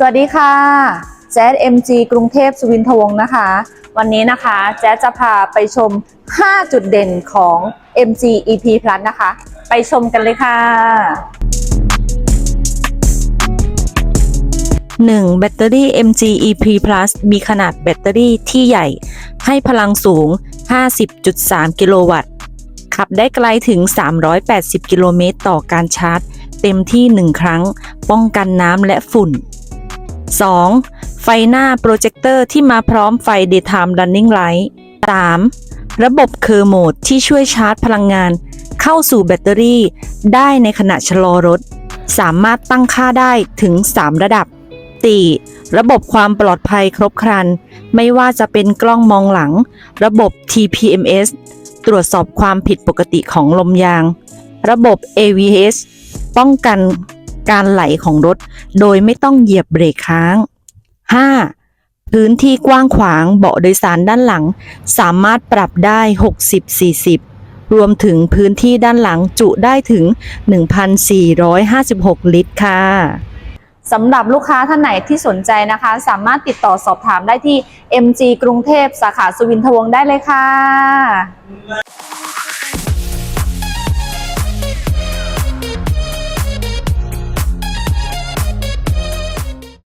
สวัสดีค่ะแจ๊ด MG กรุงเทพสุวินทวงศ์นะคะ วันนี้นะคะแจ๊ดจะพาไปชม 5 จุดเด่นของ MG EP Plus นะคะ ไปชมกันเลยค่ะ 1. แบตเตอรี่ MG EP Plus มีขนาดแบตเตอรี่ที่ใหญ่ ให้พลังสูง 50.3 กิโลวัตต์ ขับได้ไกลถึง 380 กิโลเมตรต่อการชาร์จ เต็มที่ 1 ครั้ง ป้องกันน้ำและฝุ่น 2. ไฟหน้าโปรเจคเตอร์ที่มาพร้อมไฟ Daytime Running Light 3. ระบบเคอร์โหมดที่ช่วยชาร์จพลังงาน เข้าสู่แบตเตอรี่ ได้ในขณะชะลอรถ สามารถตั้งค่าได้ถึง 3 ระดับ 4. ระบบความปลอดภัยครบครัน ไม่ว่าจะเป็นกล้องมองหลัง ระบบ TPMS ตรวจสอบความผิดปกติของลมยาง ระบบ AVS ป้องกัน การไหลของรถ โดยไม่ต้องเหยียบเบรกค้าง 5. พื้นที่กว้างขวางเบาะโดยสารด้านหลัง สามารถปรับได้ 60-40 รวมถึงพื้นที่ด้านหลังจุได้ถึง 1,456 ลิตรค่ะสำหรับลูกค้าท่านไหนที่สนใจนะคะ สามารถติดต่อสอบถามได้ที่ MG กรุงเทพสาขาสุวินทวงศ์ได้เลยค่ะ